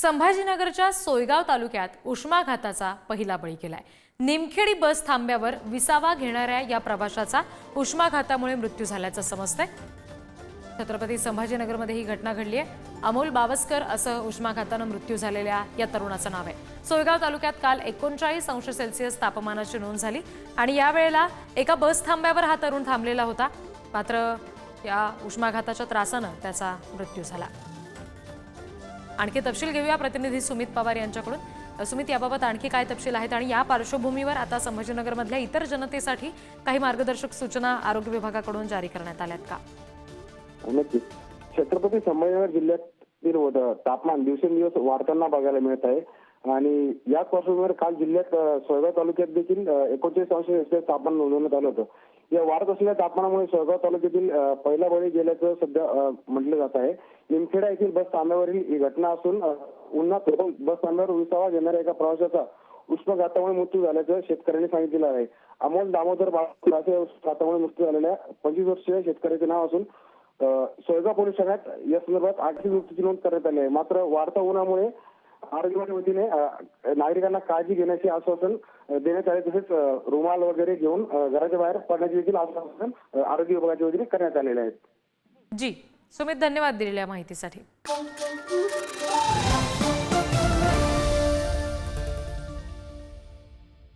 संभाजीनगरच्या सोयगाव तालुक्यात उष्माघाताचा पहिला बळी गेलाय. निमखेडी बस थांब्यावर विसावा घेणाऱ्या या प्रवाशाचा उष्माघातामुळे मृत्यू झाल्याचं समजतंय. छत्रपती संभाजीनगरमध्ये ही घटना घडली आहे अमोल बावस्कर असं उष्माघातानं मृत्यू झालेल्या या तरुणाचं नाव आहे. सोयगाव तालुक्यात काल एकोणचाळीस अंश सेल्सिअस तापमानाची नोंद झाली आणि यावेळेला एका बस थांब्यावर हा तरुण थांबलेला होता. मात्र या उष्माघाताच्या त्रासानं त्याचा मृत्यू झाला. आणखी तपशील घेऊया प्रतिनिधी सुमित पवार यांच्याकडून. सुमित याबाबत आणखी काय तपशील आहेत आणि या पार्श्वभूमीवर आता संभाजीनगरमधल्या इतर जनतेसाठी काही मार्गदर्शक सूचना आरोग्य विभागाकडून जारी करण्यात आल्यात का? नक्कीच. छत्रपती संभाजीनगर जिल्ह्यातील तापमान दिवसेंदिवस वाढताना बघायला मिळत आहे. आणि याच पार्श्वभूमीवर काल जिल्ह्यात सोयगाव तालुक्यात देखील एकोणचाळीस अंश सेल्सिअस तापमान नोंदवण्यात आलं होतं. या वाढत असलेल्या तापमानामुळे सोयगाव तालुक्यातील पहिला बळी गेल्याचं सध्या म्हटलं जात आहे. निमखेडा येथील बस थांब्यावरील ही घटना असून उन्हात बस थांब्यावर विसावा घेणाऱ्या एका प्रवाशाचा उष्माघातामुळे मृत्यू झाल्याचं शेतकऱ्यांनी सांगितलं आहे. अमोल दामोदर बाळासाहेब असे मृत्यू झालेल्या पंचवीस वर्षीय शेतकऱ्याचे नाव असून सोयगाव पोलीस ठाण्यात या संदर्भात आठशे मृत्यूची नोंद करण्यात आली आहे. मात्र वाढता उन्हामुळे आरोग्य वतीने नागरिकांना काळजी घेण्याचे आश्वासन देण्यात आले. तसेच रुमाल वगैरे घेऊन घराच्या बाहेर पडण्याचे देखील आश्वासन आरोग्य विभागाच्या वतीने करण्यात आलेले आहेत. जी. सुमित धन्यवाद दिलेल्या माहितीसाठी.